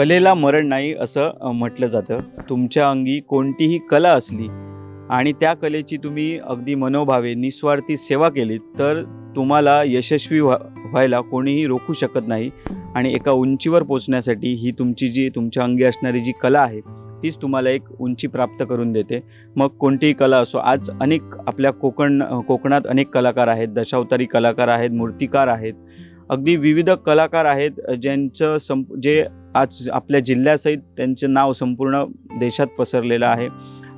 कलेला मरण नाही असं म्हटलं जातं. तुमच्या अंगी कोणतीही कला असली आणि त्या कलेची तुम्ही अगदी मनोभावे निस्वार्थी सेवा केली तर तुम्हाला यशस्वी व्हा व्हायला कोणीही रोखू शकत नाही आणि एका उंचीवर पोचण्यासाठी ही तुमची जी तुमच्या अंगी असणारी जी कला आहे तीच तुम्हाला एक उंची प्राप्त करून देते. मग कोणतीही कला असो आज अनेक आपल्या कोकण कोकणात अनेक कलाकार आहेत दशावतारी कलाकार आहेत मूर्तिकार आहेत अगदी विविध कलाकार आहेत ज्यांचं संप जे आज आपल्या जिल्ह्यासहित त्यांचं नाव संपूर्ण देशात पसरलेलं आहे.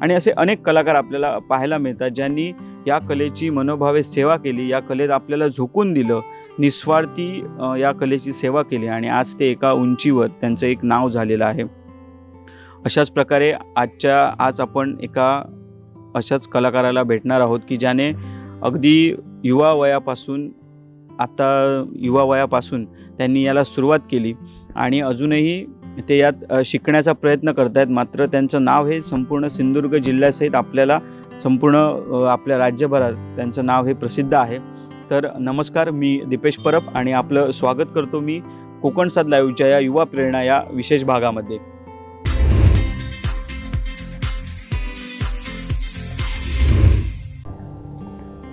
आणि असे अनेक कलाकार आपल्याला पाहायला मिळतात ज्यांनी या कलेची मनोभावे सेवा केली या कलेत आपल्याला झोकून दिलं निस्वार्थी या कलेची सेवा केली आणि आज ते एका उंचीवर त्यांचं एक नाव झालेलं आहे. अशाच प्रकारे आजच्या आज आपण एका अशाच कलाकाराला भेटणार आहोत की ज्याने अगदी युवा वयापासून आत्ता युवा वयापासून त्यांनी याला सुरुवात केली आणि अजूनही ते यात शिकण्याचा प्रयत्न करत आहेत मात्र त्यांचं नाव हे संपूर्ण सिंधुदुर्ग जिल्ह्यासहित आपल्याला संपूर्ण आपल्या राज्यभरात त्यांचं नाव हे प्रसिद्ध आहे. तर नमस्कार मी दीपेश परब आणि आपलं स्वागत करतो मी कोकण साद लाईव्हच्या या युवा प्रेरणा या विशेष भागामध्ये.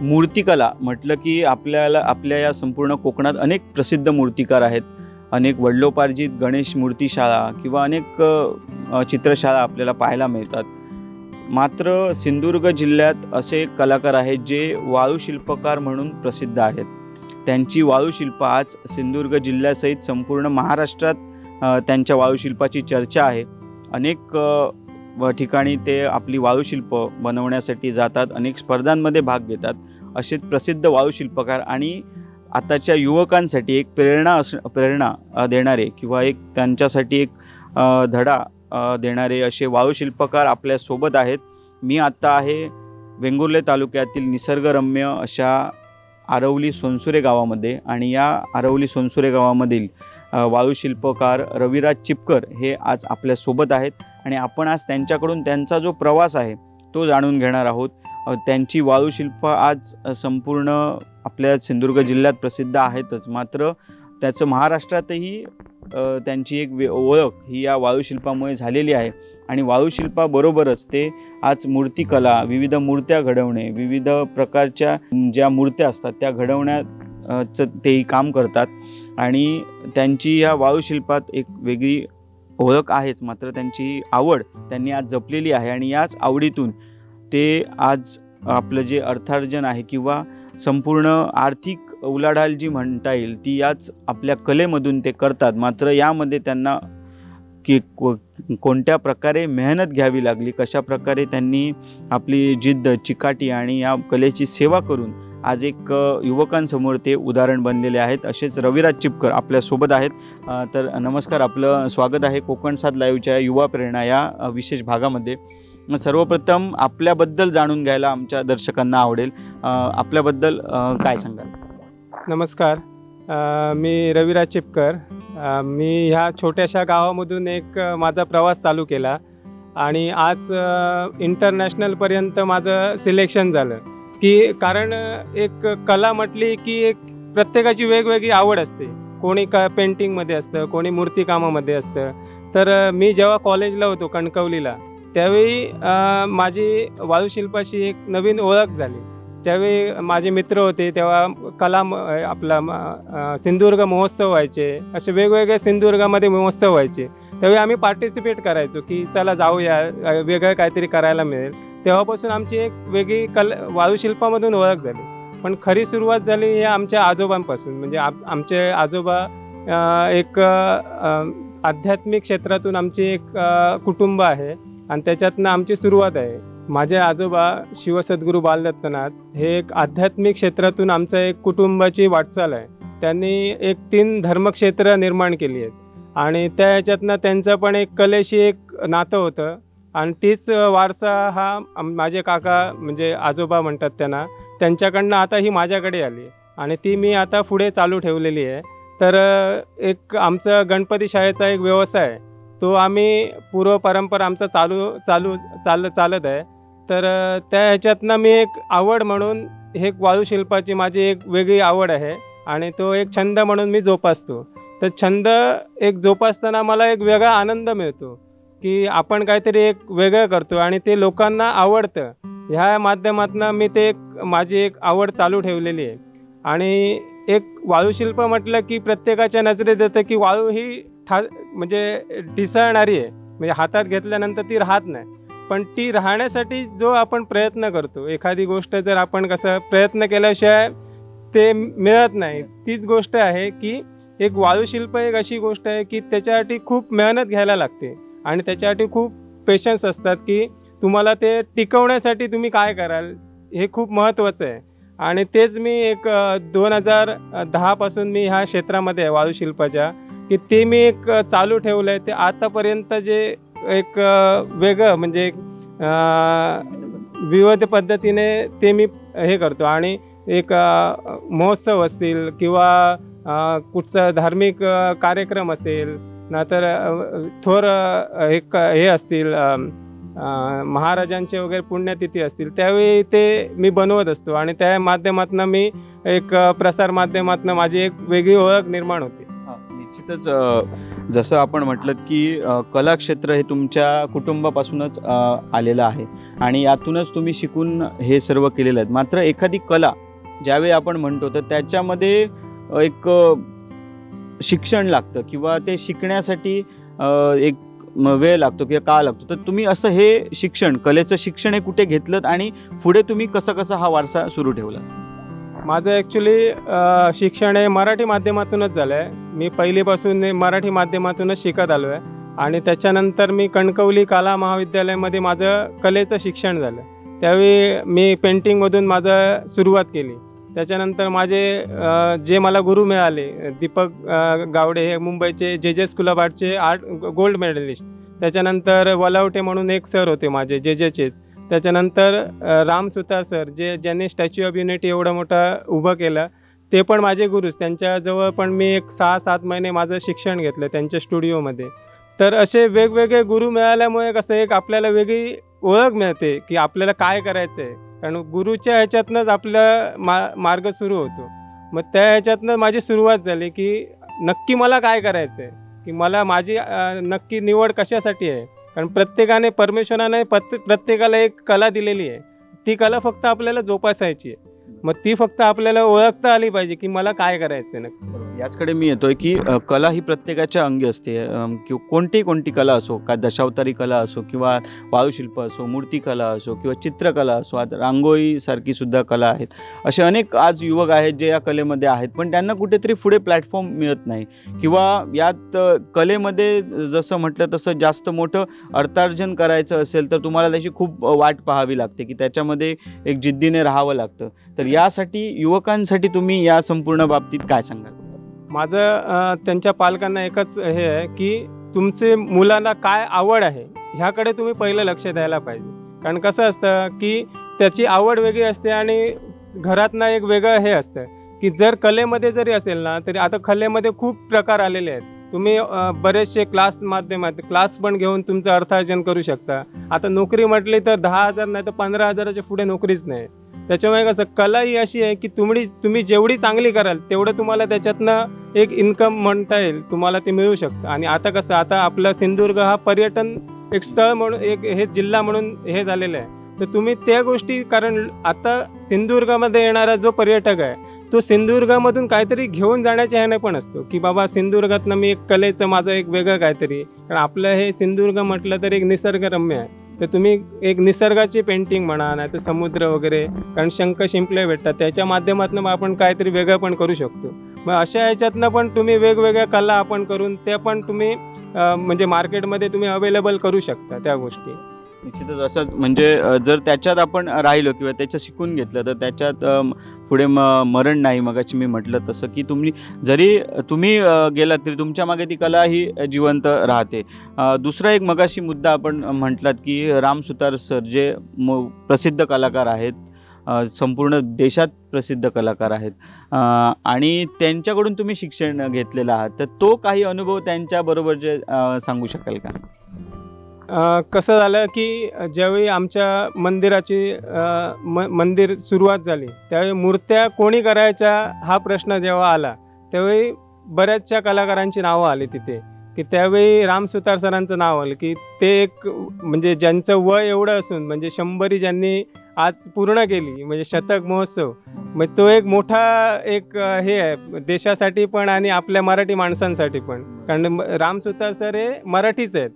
मूर्तिकला म्हटलं की आपल्याला आपल्या या संपूर्ण कोकणात अनेक प्रसिद्ध मूर्तिकार आहेत. अनेक वडलोपार्जित गणेश मूर्तीशाळा किंवा अनेक चित्रशाळा आपल्याला पाहायला मिळतात. मात्र सिंधुदुर्ग जिल्ह्यात असे कलाकार आहेत जे वाळूशिल्पकार म्हणून प्रसिद्ध आहेत. त्यांची वाळूशिल्प आज सिंधुदुर्ग जिल्ह्यासहित संपूर्ण महाराष्ट्रात त्यांच्या वाळूशिल्पाची चर्चा आहे. अनेक ठिकाणी ते आपली वाळूशिल्प बनवण्यासाठी जातात अनेक स्पर्धांमध्ये भाग घेतात. असे प्रसिद्ध वाळूशिल्पकार आणि आताच्या युवकांसाठी एक प्रेरणा अस प्रेरणा देणारे किंवा एक त्यांच्यासाठी एक धडा देणारे असे वाळूशिल्पकार आपल्यासोबत आहेत. मी आत्ता आहे वेंगुर्ले तालुक्यातील निसर्गरम्य अशा आरवली सोनसुरे गावामध्ये आणि या आरवली सोनसुरे गावामधील वाळूशिल्पकार रविराज चिपकर हे आज आपल्यासोबत आहेत. आणि आपण आज त्यांच्याकडून त्यांचा जो प्रवास आहे तो जाणून घेणार आहोत. त्यांची वाळूशिल्प आज संपूर्ण आपल्या सिंधुदुर्ग जिल्ह्यात प्रसिद्ध आहेतच. मात्र त्याचं महाराष्ट्रातही त्यांची एक वे ओळख ही या वाळूशिल्पामुळे झालेली आहे. आणि वाळूशिल्पाबरोबरच ते आज मूर्तिकला विविध मूर्त्या घडवणे विविध प्रकारच्या ज्या मूर्त्या असतात त्या घडवण्याचं तेही काम करतात. आणि त्यांची या वाळूशिल्पात एक वेगळी ओळख आहेच मात्र त्यांची आवड त्यांनी आज जपलेली आहे आणि याच आवडीतून ते आज आपलं जे अर्थार्जन आहे किंवा संपूर्ण आर्थिक उलाढाल जी म्हणता येईल ती याच आपल्या कलेमधून ते करतात. मात्र यामध्ये त्यांना की को कोणत्या प्रकारे मेहनत घ्यावी लागली कशा प्रकारे त्यांनी आपली जिद्द चिकाटी आणि या कलेची सेवा करून आज एक युवकांसमोर ते उदाहरण बनलेले आहेत. असेच रविराज चिपकर आपल्यासोबत आहेत. तर नमस्कार आपलं स्वागत आहे कोकण सात लाईव्हच्या युवा प्रेरणा या विशेष भागामध्ये. सर्वप्रथम आपल्याबद्दल जाणून घ्यायला आमच्या दर्शकांना आवडेल. आपल्याबद्दल काय सांगाल? नमस्कार. मी रविराज चिपकर. मी ह्या छोट्याशा गावामधून एक माझा प्रवास चालू केला आणि आज इंटरनॅशनलपर्यंत माझं सिलेक्शन झालं. की कारण एक कला म्हटली की एक प्रत्येकाची वेगवेगळी आवड असते. कोणी का पेंटिंगमध्ये असतं कोणी मूर्तिकामामध्ये असतं. तर मी जेव्हा कॉलेजला होतो कणकवलीला त्यावेळी माझी वाळूशिल्पाशी एक नवीन ओळख झाली. त्यावेळी माझे मित्र होते तेव्हा कला आपला सिंधुदुर्ग महोत्सव व्हायचे. असे वेगवेगळे सिंधुदुर्गामध्ये महोत्सव व्हायचे. त्यावेळी आम्ही पार्टिसिपेट करायचो की चला जाऊया वेगळं काहीतरी करायला मिळेल. तेव्हापासून आमची एक वेगळी कल वाळूशिल्पामधून ओळख झाली. पण खरी सुरुवात झाली हे आमच्या आजोबांपासून. म्हणजे आप आमचे आजोबा एक आध्यात्मिक क्षेत्रातून आमची एक कुटुंब आहे आणि त्याच्यातनं आमची सुरुवात आहे. माझे आजोबा शिवसद्गुरू बालदत्तनाथ हे एक आध्यात्मिक क्षेत्रातून आमचं एक कुटुंबाची वाटचाल आहे. त्यांनी एक तीन धर्मक्षेत्र निर्माण केली आहेत. आणि त्या ह्याच्यातनं त्यांचं पण एक कलेशी एक नातं होतं. आणि तीच वारसा हा माझे काका म्हणजे आजोबा म्हणतात त्यांना त्यांच्याकडनं आता ही माझ्याकडे आली आणि ती मी आता पुढे चालू ठेवलेली आहे. तर एक आमचं गणपती शाळेचा एक व्यवसाय आहे. तो आम्ही पूर्व परंपरा आमचा चालू चालू चाल चालत आहे. तर त्या ह्याच्यातनं मी एक आवड म्हणून हे एक वाळूशिल्पाची माझी एक वेगळी आवड आहे. आणि तो एक छंद म्हणून मी जोपासतो. तर छंद एक जोपासताना मला एक वेगळा आनंद मिळतो. की आपण काहीतरी एक वेगळं करतो आणि ते लोकांना आवडतं. ह्या माध्यमातून मी ते एक माझी एक आवड चालू ठेवलेली आहे. आणि एक वाळूशिल्प म्हटलं की प्रत्येकाच्या नजरेत येतं की वाळू ही ठा म्हणजे ढिसळणारी आहे. म्हणजे हातात घेतल्यानंतर ती राहत नाही. पण ती राहण्यासाठी जो आपण प्रयत्न करतो एखादी गोष्ट जर आपण कसं प्रयत्न केल्याशिवाय ते मिळत नाही तीच गोष्ट आहे की एक वाळूशिल्प एक अशी गोष्ट आहे की त्याच्यासाठी खूप मेहनत घ्यायला लागते. आणि त्याच्यासाठी खूप पेशन्स असतात की तुम्हाला ते टिकवण्यासाठी तुम्ही काय कराल हे खूप महत्त्वाचं आहे. आणि तेच मी एक दोन हजार दहापासून मी ह्या क्षेत्रामध्ये आहे वाळूशिल्पाच्या की ते मी एक चालू ठेवलं आहे ते आतापर्यंत जे एक वेगळं म्हणजे एक विविध पद्धतीने ते मी हे करतो. आणि एक महोत्सव असतील किंवा कुठचं कुठचा धार्मिक कार्यक्रम असेल नाहीतर थोर हे एक हे असतील महाराजांचे वगैरे पुण्यतिथी असतील त्यावेळी ते मी बनवत असतो आणि त्या माध्यमातून मी एक प्रसार माध्यमातून माझी एक वेगळी ओळख निर्माण होते. निश्चितच जसं आपण म्हटलं की कलाक्षेत्र कला क्षेत्र हे तुमच्या कुटुंबापासूनच आलेलं आहे आणि यातूनच तुम्ही शिकून हे सर्व केलेलं आहे मात्र एखादी कला ज्यावेळी आपण म्हणतो तर त्याच्यामध्ये एक शिक्षण लागतं किंवा ते शिकण्यासाठी एक वेळ लागतो किंवा का लागतो. तर तुम्ही असं हे शिक्षण कलेचं शिक्षण हे कुठे घेतलं आणि पुढे तुम्ही कसं कसं हा वारसा सुरू ठेवला? माझं ॲक्च्युली शिक्षण हे मराठी माध्यमातूनच झालं आहे मी पहिलीपासून मराठी माध्यमातूनच शिकत आलो आहे आणि त्याच्यानंतर मी कणकवली कला महाविद्यालयामध्ये माझं कलेचं शिक्षण झालं. त्यावेळी मी पेंटिंगमधून माझं सुरुवात केली. त्याच्यानंतर माझे जे मला गुरु मिळाले दीपक गावडे हे मुंबईचे जे जे स्कूल ऑफ आर्टचे आर्ट गोल्ड मेडलिस्ट. त्याच्यानंतर वलावटे म्हणून एक सर होते माझे जे जेचेच त्याच्यानंतर राम सुतार सर जे ज्यांनी स्टॅच्यू ऑफ युनिटी एवढं मोठं उभं केलं ते पण माझे गुरुच. त्यांच्याजवळ पण मी एक सहा सात महिने माझं शिक्षण घेतलं त्यांच्या स्टुडिओमध्ये. तर असे वेगवेगळे गुरु मिळाल्यामुळे कसं एक आपल्याला वेगळी ओळख मिळते की आपल्याला काय करायचं आहे कारण गुरुच्या ह्याच्यातनंच आपलं मा मार्ग सुरू होतो. मग त्या ह्याच्यातनं माझी सुरुवात झाली की नक्की मला काय करायचं आहे की मला माझी नक्की निवड कशासाठी आहे? कारण प्रत्येकाने परमेश्वराने प्रत्येकाला एक कला दिलेली आहे. ती कला फक्त आपल्याला जोपासायची आहे. मग ती फक्त आपल्याला ओळखता आली पाहिजे की मला काय करायचं आहे नक्की याचकडे मी येतोय की अ, कला ही प्रत्येकाच्या अंगी असते. अम, कोणती कोणती कला असो का दशावतारी कला असो किंवा वाळूशिल्प असो मूर्तिकला असो किंवा चित्रकला असो आता रांगोळीसारखी सुद्धा कला आहेत. असे अनेक आज युवक आहेत जे या कलेमध्ये आहेत पण त्यांना कुठेतरी पुढे प्लॅटफॉर्म मिळत नाही. किंवा यात अ, कलेमध्ये जसं म्हटलं तसं जास्त मोठं अर्थार्जन करायचं असेल तर तुम्हाला त्याची खूप वाट पाहावी लागते की त्याच्यामध्ये एक जिद्दीने राहावं लागतं. तर यासाठी युवकांसाठी तुम्ही या संपूर्ण बाबतीत काय सांगाल? माझं त्यांच्या पालकांना एकच हे आहे की तुमचे मुलांना काय आवड आहे ह्याकडे तुम्ही पहिलं लक्ष द्यायला पाहिजे. कारण कसं असतं की त्याची आवड वेगळी असते आणि घरातनं एक वेगळं हे असतं की जर कलेमध्ये जरी असेल ना तरी आता कलेमध्ये खूप प्रकार आलेले आहेत. तुम्ही बरेचसे क्लास माध्यमात क्लास पण घेऊन तुमचं अर्थार्जन करू शकता. आता नोकरी म्हटली तर दहा हजार नाही तर पंधरा हजाराच्या पुढे नोकरीच नाही. त्याच्यामुळे कसं कला ही अशी आहे की तुम्ही तुम्ही जेवढी चांगली कराल तेवढं तुम्हाला त्याच्यातनं एक इन्कम म्हणता येईल. तुम्हाला ते मिळू शकतं. आणि आता कसं आता आपला सिंधुदुर्ग हा पर्यटन एक स्थळ म्हणून एक हे जिल्हा म्हणून हे झालेलं आहे. तर तुम्ही त्या गोष्टी कारण आता सिंधुदुर्गामध्ये येणारा जो पर्यटक आहे तो सिंधुदुर्गामधून काहीतरी घेऊन जाण्याच्या ह्याने पण असतो की बाबा सिंधुदुर्गातनं मी एक कलेचं माझं एक वेगळं काहीतरी. कारण आपलं हे सिंधुदुर्ग म्हटलं तर एक निसर्गरम्य आहे. तर तुम्ही एक निसर्गाची पेंटिंग म्हणा नाही तर समुद्र वगैरे कारण शंख शिंपले भेटतात त्याच्या माध्यमातून मग आपण काहीतरी वेगळं पण करू शकतो. मग अशा ह्याच्यातनं पण तुम्ही वेगवेगळ्या कला आपण करून त्या पण तुम्ही म्हणजे मार्केटमध्ये तुम्ही अवेलेबल करू शकता त्या गोष्टी. निश्चितच असं म्हणजे जर त्याच्यात आपण राहिलो किंवा त्याच्यात शिकून घेतलं तर त्याच्यात पुढे म मरण नाही. मगाशी मी म्हटलं तसं की तुम्ही जरी तुम्ही गेलात तरी तुमच्या मागे ती कला ही जिवंत राहते. दुसरा एक मगाशी मुद्दा आपण म्हटलात की राम सुतार सर जे म प्रसिद्ध कलाकार आहेत संपूर्ण देशात प्रसिद्ध कलाकार आहेत आणि त्यांच्याकडून तुम्ही शिक्षण घेतलेलं आहात तर तो काही अनुभव त्यांच्याबरोबर जे सांगू शकाल का? कसं झालं की ज्यावेळी आमच्या मंदिराची म मंदिर सुरुवात झाली त्यावेळी मूर्त्या कोणी करायच्या हा प्रश्न जेव्हा आला त्यावेळी बऱ्याचशा कलाकारांची नावं आली तिथे. की त्यावेळी राम सुतार सरांचं नाव आलं की ते एक म्हणजे ज्यांचं वय एवढं असून म्हणजे शंभरी ज्यांनी आज पूर्ण केली म्हणजे शतक महोत्सव मग तो एक मोठा एक हे आहे देशासाठी पण आणि आपल्या मराठी माणसांसाठी पण. कारण म- राम सुतार सर हे मराठीच आहेत.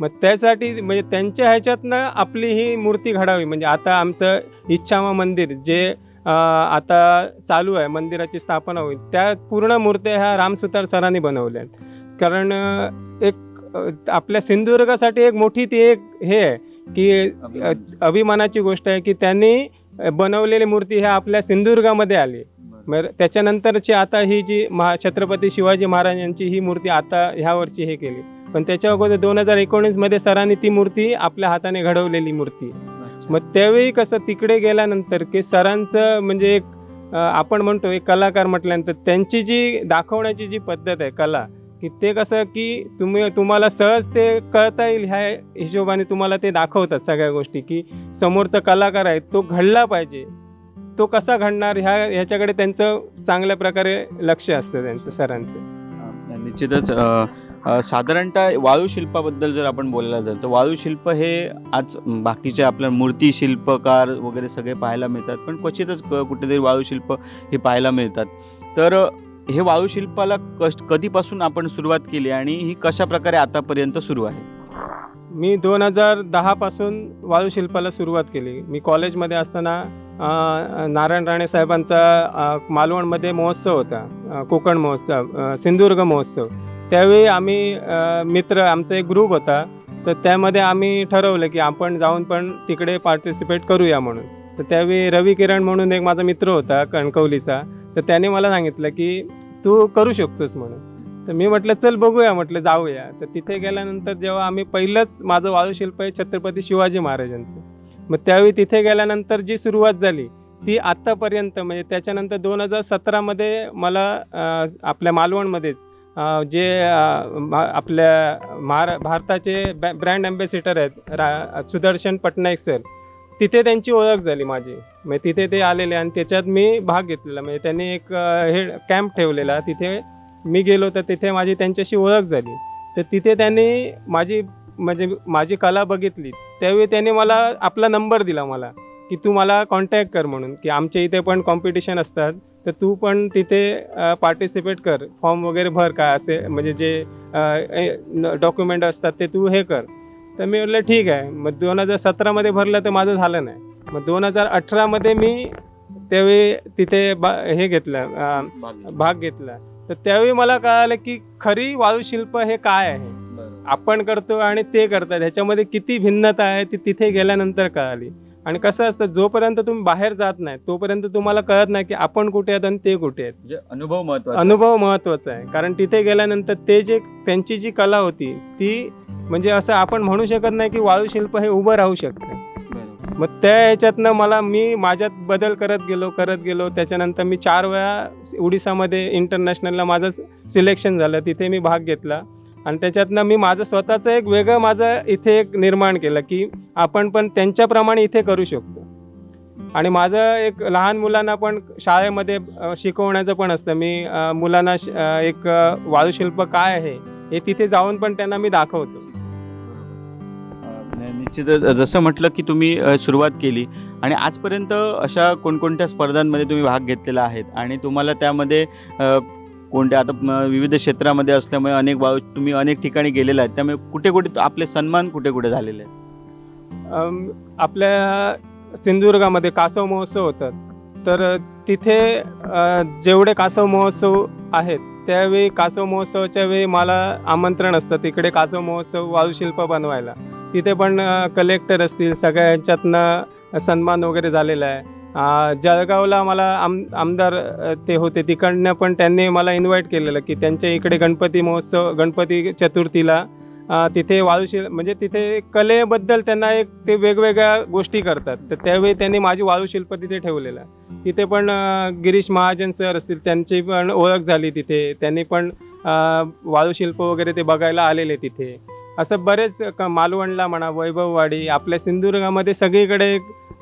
मग त्यासाठी म्हणजे त्यांच्या ह्याच्यातनं आपली ही मूर्ती घडावी. म्हणजे आता आमचं इच्छामा मंदिर जे आता चालू आहे मंदिराची स्थापना होईल त्या पूर्ण मूर्त्या ह्या रामसुतार सरांनी बनवल्या आहेत. कारण एक आपल्या सिंधुदुर्गासाठी एक मोठी ती एक हे आहे की अभिमानाची गोष्ट आहे की त्यांनी बनवलेली मूर्ती ह्या आपल्या सिंधुदुर्गामध्ये आली. मग त्याच्यानंतरची आता ही जी महा छत्रपती शिवाजी महाराजांची ही मूर्ती आता ह्या वर्षी हे केली. पण त्याच्या अगोदर दोन हजार एकोणीसमध्ये सरांनी ती मूर्ती आपल्या हाताने घडवलेली मूर्ती. मग त्यावेळी कसं तिकडे गेल्यानंतर की सरांचं म्हणजे एक आपण म्हणतो एक कलाकार म्हटल्यानंतर त्यांची जी दाखवण्याची जी पद्धत आहे कला की ते कसं की तुम्ही तुम्हाला सहज ते कळता येईल ह्या हिशोबाने तुम्हाला ते दाखवतात सगळ्या गोष्टी की समोरचा कलाकार आहे तो घडला पाहिजे. तो कसा घडणार ह्या ह्याच्याकडे त्यांचं चांगल्या प्रकारे लक्ष असतं त्यांचं सरांचं. निश्चितच साधारणतः वाळूशिल्पाबद्दल जर आपण बोलायला जाल तर वाळूशिल्प हे आज बाकीचे आपल्या मूर्ती शिल्पकार वगैरे सगळे पाहायला मिळतात पण क्वचितच क- कुठेतरी वाळूशिल्प हे पाहायला मिळतात. तर हे वाळूशिल्पाला कश कधीपासून आपण सुरुवात केली आणि ही कशा प्रकारे आतापर्यंत सुरू आहे? मी दोन हजार दहापासून वाळूशिल्पाला सुरुवात केली. मी कॉलेजमध्ये असताना नारायण राणे साहेबांचा मालवणमध्ये महोत्सव होता. कोकण महोत्सव सिंधुदुर्ग महोत्सव. त्यावेळी आम्ही मित्र आमचा एक ग्रुप होता. तर त्यामध्ये आम्ही ठरवलं की आपण जाऊन पण तिकडे पार्टिसिपेट करूया म्हणून. तर त्यावेळी रवी किरण म्हणून एक माझा मित्र होता कणकवलीचा. तर त्याने मला सांगितलं की तू करू शकतोस म्हणून. तर मी म्हटलं चल बघूया. म्हटलं जाऊया. तर तिथे गेल्यानंतर जेव्हा आम्ही पहिलंच माझं वाळूशिल्प आहे छत्रपती शिवाजी महाराजांचं. मग त्यावेळी तिथे गेल्यानंतर जी सुरुवात झाली ती आत्तापर्यंत म्हणजे त्याच्यानंतर दोन हजार सतरामध्ये मला आपल्या मालवणमध्येच जे आपल्या महारा भारताचे बॅ ब्रँड अँबॅसिडर आहेत रा सुदर्शन पटनाईक सर. तिथे त्यांची ओळख झाली माझी. मग तिथे ते आलेले आणि त्याच्यात मी भाग घेतलेला. म्हणजे त्यांनी एक हे कॅम्प ठेवलेला. तिथे मी गेलो तर तिथे माझी त्यांच्याशी ओळख झाली. तर तिथे त्यांनी माझी म्हणजे माझी कला बघितली. त्यावेळी त्यांनी मला आपला नंबर दिला मला. की तू मला कॉन्टॅक्ट कर म्हणून की आमच्या इथे पण कॉम्पिटिशन असतात तर तू पण तिथे पार्टिसिपेट कर. फॉर्म वगैरे भर काय असे म्हणजे जे डॉक्युमेंट असतात ते तू हे कर. तर मी म्हटलं ठीक आहे. मग दोन हजार सतरामध्ये भरलं तर माझं झालं नाही. मग दोन हजार अठरामध्ये मी त्यावेळी तिथे बा हे घेतलं भाग घेतला. तर त्यावेळी मला कळालं की खरी वाळूशिल्प हे काय आहे? आपण करतो आणि ते करतात. ह्याच्यामध्ये किती भिन्नता आहे ती तिथे गेल्यानंतर कळाली. आणि कसं असतं जोपर्यंत तुम्ही बाहेर जात नाही तोपर्यंत तुम्हाला कळत नाही की आपण कुठे आहेत आणि ते कुठे आहेत. म्हणजे अनुभव महत्त्वाचा अनुभव महत्त्वाचा आहे. कारण तिथे गेल्यानंतर ते जे त्यांची जी कला होती ती म्हणजे असं आपण म्हणू शकत नाही की वाळूशिल्प हे उभं राहू शकतं. मग त्या ह्याच्यातनं मला मी माझ्यात बदल करत गेलो करत गेलो. त्याच्यानंतर मी चार वेळा उडिसामध्ये इंटरनॅशनलला माझं सिलेक्शन झालं. तिथे मी भाग घेतला. आणि त्याच्यातनं मी माझं स्वतःचं एक वेगळं माझं इथे एक निर्माण केलं की आपण पण त्यांच्याप्रमाणे इथे करू शकतो. आणि माझं एक लहान मुलांना पण शाळेमध्ये शिकवण्याचं पण असतं. मी मुलांना श- एक वाळूशिल्प काय आहे हे तिथे जाऊन पण त्यांना मी दाखवतो. निश्चितच. जसं म्हटलं की तुम्ही सुरुवात केली आणि आजपर्यंत अशा कोणकोणत्या स्पर्धांमध्ये तुम्ही भाग घेतलेला आहेत आणि तुम्हाला त्यामध्ये कोणत्या आता म, विविध क्षेत्रामध्ये असल्यामुळे अनेक भाव तुम्ही अनेक ठिकाणी गेलेला आहेत त्यामुळे कुठे कुठे आपले सन्मान कुठे कुठे झालेले आहेत? आपल्या सिंधुदुर्गामध्ये कासव महोत्सव होतात. तर तिथे जेवढे कासव महोत्सव आहेत त्यावेळी कासव महोत्सवाच्या वेळी मला आमंत्रण असतं तिकडे कासव महोत्सव वाळूशिल्प बनवायला. तिथे पण कलेक्टर असतील सगळ्या सन्मान वगैरे झालेला आहे. जळगावला मला आम आमदार ते होते तिकडनं पण त्यांनी मला इन्व्हाइट केलेलं की त्यांच्या इकडे गणपती महोत्सव गणपती चतुर्थीला तिथे वाळूशिल म्हणजे तिथे कलेबद्दल त्यांना एक ते वेगवेगळ्या गोष्टी करतात. तर त्यावेळी त्यांनी माझी वाळूशिल्प तिथे ठेवलेलं. आहे तिथे पण गिरीश महाजन सर असतील त्यांची पण ओळख झाली तिथे. त्यांनी पण वाळूशिल्प वगैरे ते बघायला आलेले तिथे. असं बरेच क- मालवणला म्हणा वैभववाडी आपल्या सिंधुदुर्गामध्ये सगळीकडे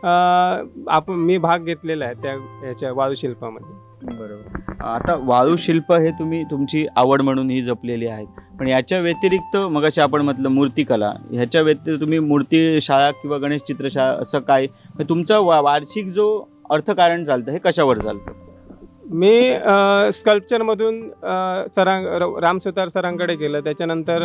आपण आप मी भाग घेतलेला आहे त्या ह्याच्या वाळूशिल्पामध्ये बरोबर. आता वाळूशिल्प हे तुम्ही तुमची आवड म्हणून ही जपलेली आहेत. पण याच्या व्यतिरिक्त मगाशी आपण म्हटलं मूर्तिकला. ह्याच्या व्यतिरिक्त तुम्ही मूर्ती शाळा किंवा गणेश चित्रशाळा असं काय तुमचा तुमचं वा वार्षिक जो अर्थकारण चालतं हे कशावर चालतं? मी स्कल्पचरमधून सरां रामसुतार र- सरांकडे गेलं. त्याच्यानंतर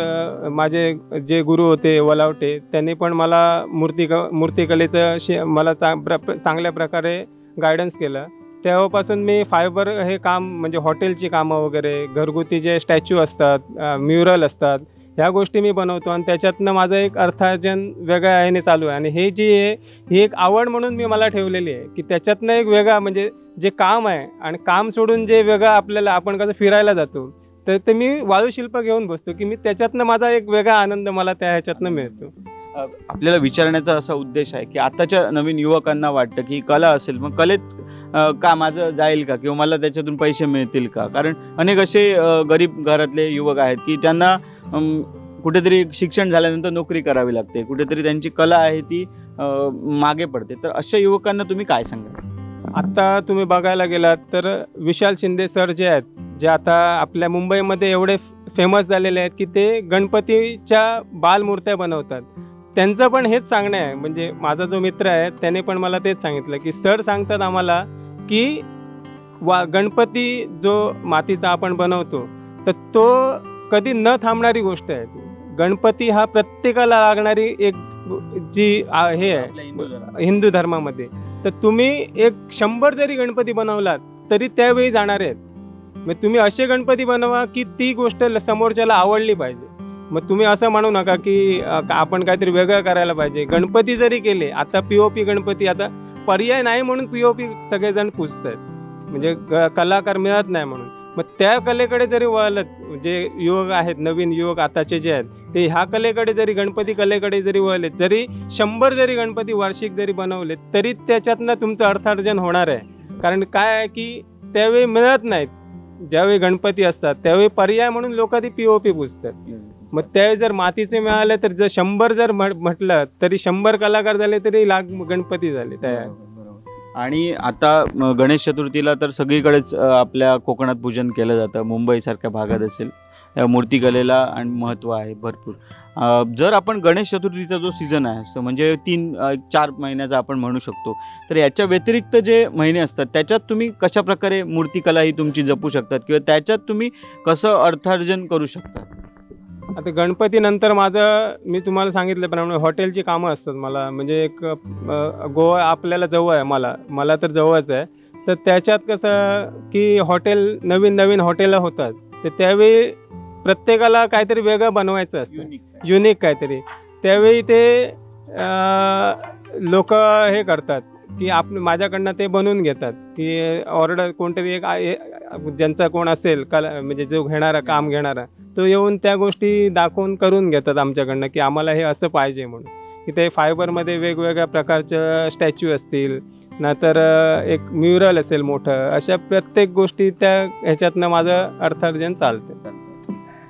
माझे जे गुरु होते वलावटे त्यांनी पण मला मूर्तिक मूर्तिकलेचं शे मला चा प्र चांगल्या प्रकारे गायडन्स केलं. तेव्हापासून मी फायबर हे काम म्हणजे हॉटेलची कामं वगैरे घरगुती जे स्टॅच्यू असतात म्युरल असतात ह्या गोष्टी मी बनवतो आणि त्याच्यातनं माझं एक अर्थार्जन वेगळ्या ह्याने चालू आहे. आणि हे जी आहे ही एक आवड म्हणून मी मला ठेवलेली आहे की त्याच्यातनं एक वेगळा म्हणजे जे काम आहे आणि काम सोडून जे वेगळं आपल्याला आपण कसं फिरायला जातो तर ते मी वाळूशिल्प घेऊन बसतो की मी त्याच्यातनं माझा एक वेगळा आनंद मला त्या ह्याच्यातनं मिळतो. आपल्याला विचारण्याचा असा उद्देश आहे की आताच्या नवीन युवकांना वाटतं की कला असेल मग कलेत का माझं जाईल का? किंवा मला त्याच्यातून पैसे मिळतील का? कारण अनेक असे गरीब घरातले युवक आहेत की ज्यांना कुठेतरी शिक्षण झाल्यानंतर नोकरी करावी लागते. कुठेतरी त्यांची कला आहे ती मागे पडते. तर अशा युवकांना तुम्ही काय सांगा आत्ता तुम्ही बघायला गेलात तर विशाल शिंदे सर जे आहेत जे आता आपल्या मुंबईमध्ये एवढे फेमस झालेले आहेत की ते गणपतीच्या बालमूर्त्या बनवतात. त्यांचं पण हेच सांगणं आहे. म्हणजे माझा जो मित्र आहे त्याने पण मला तेच सांगितलं की सर सांगतात आम्हाला की वा गणपती जो मातीचा आपण बनवतो तर तो कधी न थांबणारी गोष्ट आहे ती. गणपती हा प्रत्येकाला लागणारी एक जी हे आहे हिंदू धर्मामध्ये. तर तुम्ही एक शंभर जरी गणपती बनवलात तरी त्यावेळी जाणार आहेत. मग तुम्ही असे गणपती बनवा की ती गोष्ट समोरच्याला आवडली पाहिजे. मग तुम्ही असं म्हणू नका की आपण काहीतरी वेगळं करायला पाहिजे. गणपती जरी केले आता पी ओ पी गणपती आता पर्याय नाही म्हणून पी ओ पी सगळेजण पुजतात म्हणजे ग- कलाकार मिळत नाही म्हणून. मग त्या कलेकडे जरी वळलं जे युवक आहेत नवीन युवक आताचे जे आहेत ते ह्या कलेकडे जरी गणपती कलेकडे जरी वळले जरी शंभर जरी गणपती वार्षिक जरी बनवले तरी त्याच्यातनं तुमचं अर्थार्जन होणार आहे. कारण काय आहे की त्यावेळी मिळत नाहीत. ज्यावेळी गणपती असतात त्यावेळी पर्याय म्हणून लोक ती पी ओ पी पुजतात मग त्यावेळी जर मातीचे मिळाले तर जर शंभर जर म्हट- म्हटलं तरी शंभर कलाकार झाले तरी लाख गणपती झाले त्या आणि आता गणेश चतुर्थीला तर सगळीकडेच आपल्या कोकणात पूजन केलं जातं. मुंबईसारख्या भागात असेल. या मूर्तिकलेला आणि महत्त्व आहे भरपूर. जर आपण गणेश चतुर्थीचा जो सीझन आहे म्हणजे तीन चार महिन्याचा आपण म्हणू शकतो तर याच्या व्यतिरिक्त जे महिने असतात त्याच्यात तुम्ही कशा प्रकारे मूर्तिकला ही तुमची जपू शकतात? किंवा त्याच्यात तुम्ही कसं अर्थार्जन करू शकतात? आता गणपतीनंतर माझं मी तुम्हाला सांगितल्याप्रमाणे हॉटेलची कामं असतात मला. म्हणजे एक गोवा आपल्याला जवळ आहे मला. मला तर जवळच आहे. तर त्याच्यात कसं की हॉटेल नवीन नवीन हॉटेलं होतात. तर त्यावेळी प्रत्येकाला काहीतरी वेगळं बनवायचं असतं. युनिक काहीतरी. त्यावेळी ते लोक हे करतात की आप माझ्याकडनं ते बनवून घेतात. की ऑर्डर कोणतरी एक ज्यांचा कोण असेल कला म्हणजे जो घेणारा काम घेणारा तो येऊन त्या गोष्टी दाखवून करून घेतात आमच्याकडनं की आम्हाला हे असं पाहिजे म्हणून. की ते फायबरमध्ये वेगवेगळ्या प्रकारच्या स्टॅच्यू असतील नाहीतर एक म्युरल असेल मोठं अशा प्रत्येक गोष्टी त्या ह्याच्यातनं माझं अर्थार्जन चालतं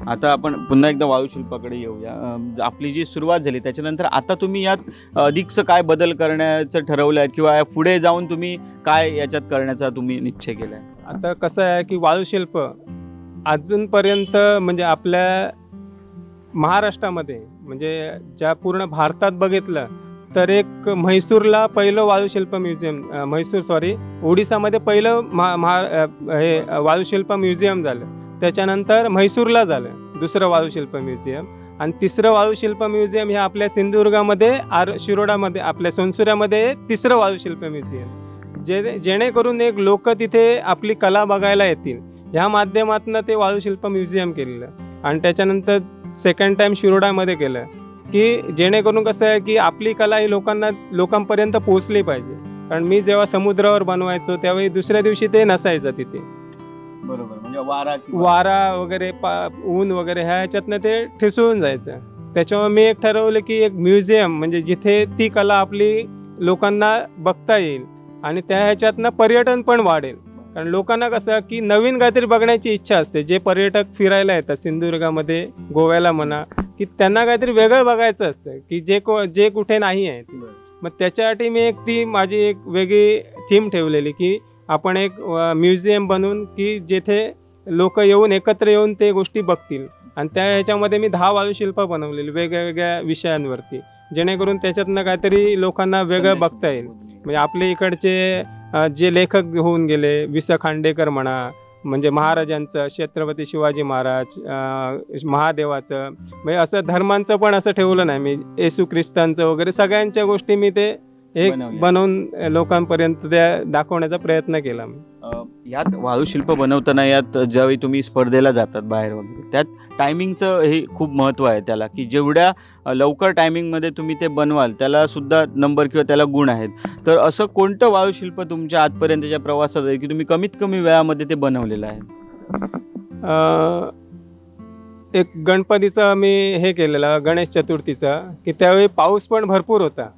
आता आपण पुन्हा एकदा वायुशिल्पाकडे येऊया. अं, आपली जी सुरुवात झाली त्याच्यानंतर आता तुम्ही यात अधिकचं काय बदल करण्याचं ठरवलं आहे किंवा या पुढे जाऊन तुम्ही काय याच्यात करण्याचा तुम्ही निश्चय केला आहे आता कसं आहे की वाळूशिल्प अजूनपर्यंत म्हणजे आपल्या महाराष्ट्रामध्ये म्हणजे ज्या पूर्ण भारतात बघितलं तर एक म्हैसूरला पहिलं वाळूशिल्प म्युझियम म्हैसूर सॉरी ओडिसामध्ये पहिलं महा महा हे वाळूशिल्प म्युझियम झालं. त्याच्यानंतर म्हैसूरला झालं दुसरं वाळूशिल्प म्युझियम. आणि तिसरं वाळूशिल्प म्युझियम हे आपल्या सिंधुदुर्गामध्ये आर शिरोडामध्ये आपल्या सोनसुऱ्यामध्ये तिसरं वाळूशिल्प म्युझियम. जे जेणेकरून एक लोक तिथे आपली कला बघायला येतील. ह्या माध्यमातून ते वाळूशिल्प म्युझियम केलेलं. आणि त्याच्यानंतर सेकंड टाईम शिरोडामध्ये केलं. की जेणेकरून कसं आहे की आपली कला ही लोकांना लोकांपर्यंत पोहोचली पाहिजे. कारण मी जेव्हा समुद्रावर बनवायचो त्यावेळी दुसऱ्या दिवशी ते नसायचं तिथे. बरोबर म्हणजे वारा वारा वगैरे पा ऊन वगैरे ह्या ह्याच्यातनं ते ठिसून जायचं. त्याच्यामुळे मी एक ठरवलं की एक म्युझियम म्हणजे जिथे ती कला आपली लोकांना बघता येईल. आणि त्या ह्याच्यातनं पर्यटन पण वाढेल. कारण लोकांना कसं की नवीन काहीतरी बघण्याची इच्छा असते. जे पर्यटक फिरायला येतात सिंधुदुर्गामध्ये गोव्याला म्हणा की त्यांना काहीतरी वेगळं बघायचं असतं की जे को जे कुठे नाही आहे मग त्याच्यासाठी मी एक ती माझी एक वेगळी थीम ठेवलेली की आपण एक म्युझियम बनवून की जेथे लोक येऊन एकत्र येऊन ते गोष्टी बघतील. आणि त्या ह्याच्यामध्ये मी दहा वाळूशिल्प बनवलेली वेगवेगळ्या विषयांवरती. जेणेकरून त्याच्यातनं काहीतरी लोकांना वेगळं बघता येईल. म्हणजे आपले इकडचे जे लेखक होऊन गेले वि स खांडेकर म्हणा म्हणजे महाराजांचं छत्रपती शिवाजी महाराज महादेवाचं म्हणजे असं धर्मांचं पण असं ठेवलं नाही. मी येशू ख्रिस्तांचं वगैरे सगळ्यांच्या गोष्टी मी ते एक बनवल्या. बनवून लोकांपर्यंत त्या दाखवण्याचा प्रयत्न केला मी. अ, यात वाळूशिल्प बनवताना यात ज्यावेळी तुम्ही स्पर्धेला जातात बाहेर वगैरे त्यात टायमिंगचं हे खूप महत्त्व आहे त्याला की जेवढ्या अ, लवकर टायमिंगमध्ये तुम्ही ते बनवाल त्याला सुद्धा नंबर किंवा त्याला गुण आहेत. तर असं कोणतं वाळूशिल्प तुमच्या आजपर्यंतच्या प्रवासात आहे की तुम्ही कमीत कमी वेळामध्ये ते बनवलेलं आहे? अ, एक गणपतीचं मी हे केलेलं गणेश चतुर्थीचं की त्यावेळी पाऊस पण भरपूर होता.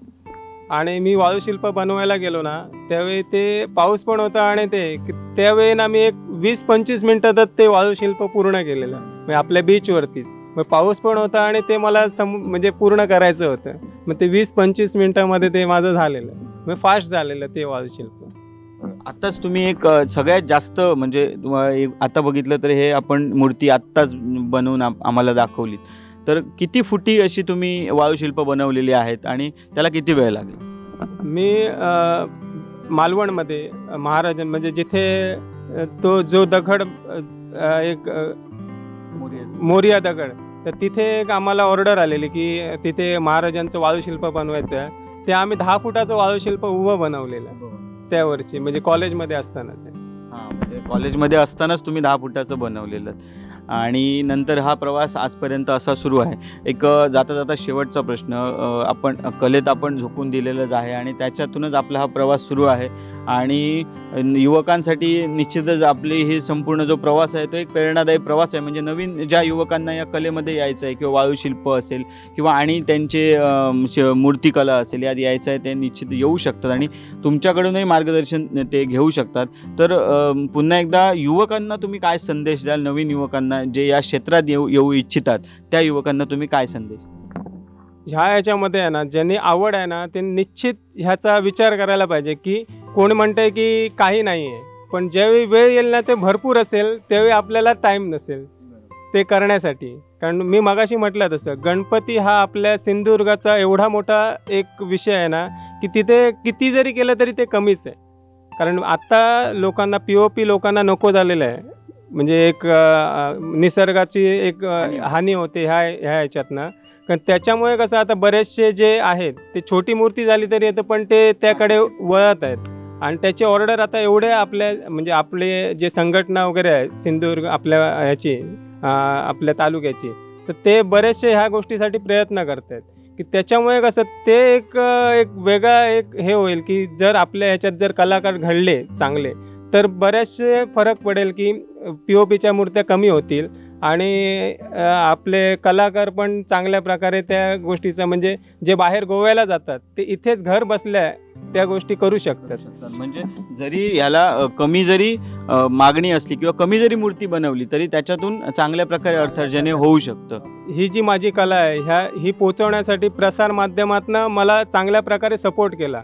आणि मी वाळूशिल्प बनवायला गेलो ना त्यावेळी ते पाऊस पण होता आणि ते त्यावेळी ना मी एक वीस पंचवीस मिनटातच ते वाळूशिल्प पूर्ण केलेलं. म्हणजे आपल्या बीचवरतीच मग पाऊस पण होता आणि ते मला सम म्हणजे पूर्ण करायचं होतं. मग ते वीस पंचवीस मिनटामध्ये ते माझं झालेलं. मग फास्ट झालेलं ते वाळूशिल्प आत्ताच तुम्ही एक सगळ्यात जास्त म्हणजे आता बघितलं तर हे आपण मूर्ती आत्ताच बनवून आम्हाला दाखवलीत. तर किती फुटी अशी तुम्ही वाळूशिल्प बनवलेली आहेत आणि त्याला किती वेळ लागला? मी मालवणमध्ये महाराज म्हणजे जिथे तो जो दगड एक मोरिया दगड तर तिथे एक आम्हाला ऑर्डर आलेली की तिथे महाराजांचं वाळूशिल्प बनवायचं आहे. ते आम्ही दहा फुटाचं वाळूशिल्प उभं बनवलेलं त्या वर्षी म्हणजे कॉलेजमध्ये असताना ते. हां म्हणजे कॉलेजमध्ये असतानाच तुम्ही दहा फुटाचं बनवलेलं. आणि नंतर हा प्रवास आजपर्यंत असा सुरू आहे. एक जाता जाता शेवटचा प्रश्न आपण कलेत आपण झोकून दिलेलंच आहे आणि त्याच्यातूनच आपला हा प्रवास सुरू आहे. आणि युवकांसाठी निश्चितच आपली ही संपूर्ण जो प्रवास आहे तो एक प्रेरणादायी प्रवास आहे. म्हणजे नवीन ज्या युवकांना या कलेमध्ये यायचं आहे किंवा वाळूशिल्प असेल किंवा आणि त्यांचे श- मूर्तिकला असेल यात यायचं आहे ते निश्चित येऊ शकतात आणि तुमच्याकडूनही मार्गदर्शन ते घेऊ शकतात. तर पुन्हा एकदा युवकांना तुम्ही काय संदेश द्याल? नवीन युवकांना जे या क्षेत्रात येऊ येऊ इच्छितात त्या युवकांना तुम्ही काय संदेश ह्या याच्यामध्ये आहे ना ज्यांनी आवड आहे ना ते निश्चित ह्याचा विचार करायला पाहिजे की कोण म्हणतंय की काही नाही आहे पण ज्यावेळी वेळ येईल ना ते भरपूर असेल त्यावेळी आपल्याला टाईम नसेल ते करण्यासाठी. कारण मी मगाशी म्हटलं तसं गणपती हा आपल्या सिंधुदुर्गाचा एवढा मोठा एक विषय आहे ना की तिथे किती जरी केलं तरी ते कमीच आहे. कारण आत्ता लोकांना पी ओ पी लोकांना नको झालेलं आहे. म्हणजे एक निसर्गाची एक हानी होते. ह्या ह्या ह्याच्यातनं. कारण त्याच्यामुळे कसं आता बरेचसे जे आहेत ते छोटी मूर्ती झाली तरी येतं पण ते त्याकडे वळत आहेत. आणि त्याची ऑर्डर आता एवढे आपल्या म्हणजे आपले जे संघटना वगैरे आहेत सिंधुदुर्ग आपल्या ह्याची आपल्या तालुक्याची तर ते बरेचसे ह्या गोष्टीसाठी प्रयत्न करत आहेत की त्याच्यामुळे कसं ते एक एक वेगळा एक हे होईल की जर आपल्या ह्याच्यात जर कलाकार घडले चांगले तर बरेचसे फरक पडेल की पी ओ पीच्या मूर्त्या कमी होतील आणि आपले कलाकार पण चांगल्या प्रकारे त्या गोष्टीचं म्हणजे जे बाहेर गोव्याला जातात ते इथेच घर बसल्या त्या गोष्टी करू शकतात. म्हणजे जरी याला अ, कमी जरी अ, मागणी असली किंवा कमी जरी मूर्ती बनवली तरी त्याच्यातून चांगल्या प्रकारे अर्थार्जन होऊ शकतं. ही जी माझी कला आहे ह्या ही पोचवण्यासाठी प्रसार माध्यमातनं मला चांगल्या प्रकारे सपोर्ट केला.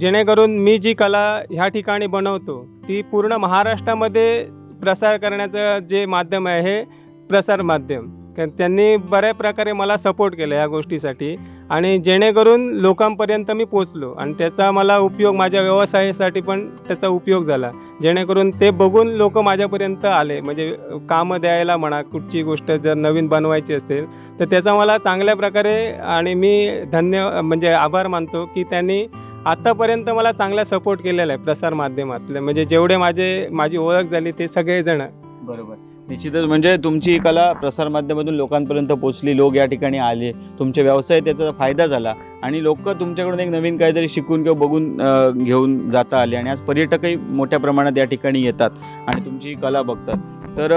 जेणेकरून मी जी कला ह्या ठिकाणी बनवतो ती पूर्ण महाराष्ट्रामध्ये प्रसार करण्याचं जे माध्यम आहे हे प्रसार माध्यम. कारण त्यांनी बऱ्या प्रकारे मला सपोर्ट केला या गोष्टीसाठी. आणि जेणेकरून लोकांपर्यंत मी पोचलो. आणि त्याचा मला उपयोग माझ्या व्यवसायासाठी पण त्याचा उपयोग झाला. जेणेकरून ते बघून लोक माझ्यापर्यंत आले. म्हणजे कामं द्यायला म्हणा कुठची गोष्ट जर नवीन बनवायची असेल तर त्याचा मला चांगल्या प्रकारे आणि मी धन्य म्हणजे आभार मानतो की त्यांनी आत्तापर्यंत मला चांगला सपोर्ट केलेला आहे प्रसार माध्यमातले. म्हणजे जेवढे माझे माझी ओळख झाली ते सगळेजण. बरोबर. निश्चितच. म्हणजे तुमची ही कला प्रसारमाध्यमातून लोकांपर्यंत पोचली लोक या ठिकाणी आले तुमचे व्यवसाय त्याचा फायदा झाला आणि लोक तुमच्याकडून एक नवीन काहीतरी शिकून किंवा बघून घेऊन जाता आले आणि आज पर्यटकही मोठ्या प्रमाणात या ठिकाणी येतात आणि तुमची ही कला बघतात. तर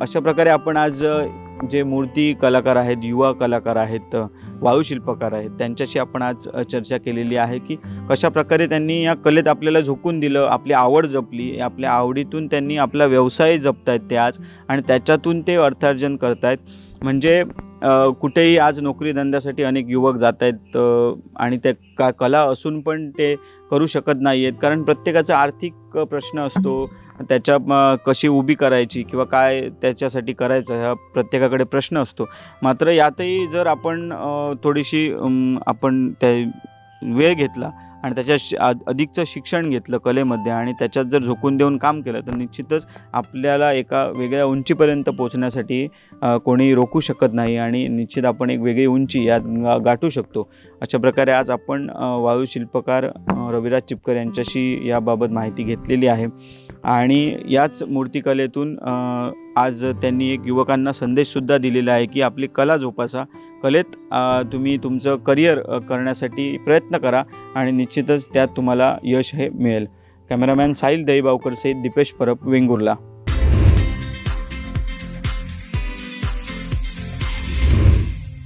अशा प्रकारे आपण आज जे मूर्ती कलाकार आहेत युवा कलाकार आहेत वायुशिल्पकार वाळूशिल्पकार आहेत त्यांच्याशी आपण आज चर्चा केलेली आहे की कशा प्रकारे त्यांनी या कलेत आपल्याला झोकून दिलं आपली आवड जपली आपल्या आवडीतून त्यांनी आपला व्यवसाय जपतायत ते आज आणि त्याच्यातून ते अर्थार्जन करतायत. म्हणजे कुठेही आज नोकरी धंद्यासाठी अनेक युवक जात आहेत आणि त्या का कला असून पण ते करू शकत नाही आहेत कारण प्रत्येकाचा आर्थिक प्रश्न असतो त्याच्या कशी उभी करायची किंवा काय त्याच्यासाठी करायचं ह्या प्रत्येकाकडे प्रश्न असतो. मात्र यातही जर आपण थोडीशी आपण त्या वेळ घेतला आणि त्याच्या शि- अधिकचं शिक्षण घेतलं कलेमध्ये आणि त्याच्यात जर झोकून देऊन काम केलं तर निश्चितच आपल्याला एका वेगळ्या उंचीपर्यंत पोचण्यासाठी कोणी रोखू शकत नाही आणि निश्चित आपण एक वेगळी उंची यात गाठू शकतो. अशा प्रकारे आज आपण वायू वाळू शिल्पकार रविराज चिपकर यांच्याशी याबाबत माहिती घेतलेली आहे. आणि याच मूर्तिकलेतून आज त्यांनी एक युवकांना संदेशसुद्धा दिलेला आहे की आपली कला जोपासा. कलेत तुम्ही तुमचं करिअर करण्यासाठी प्रयत्न करा आणि निश्चितच त्यात तुम्हाला यश हे मिळेल. कॅमेरामॅन साहिल दहीबावकर सहित दीपेश परब वेंगुर्ला.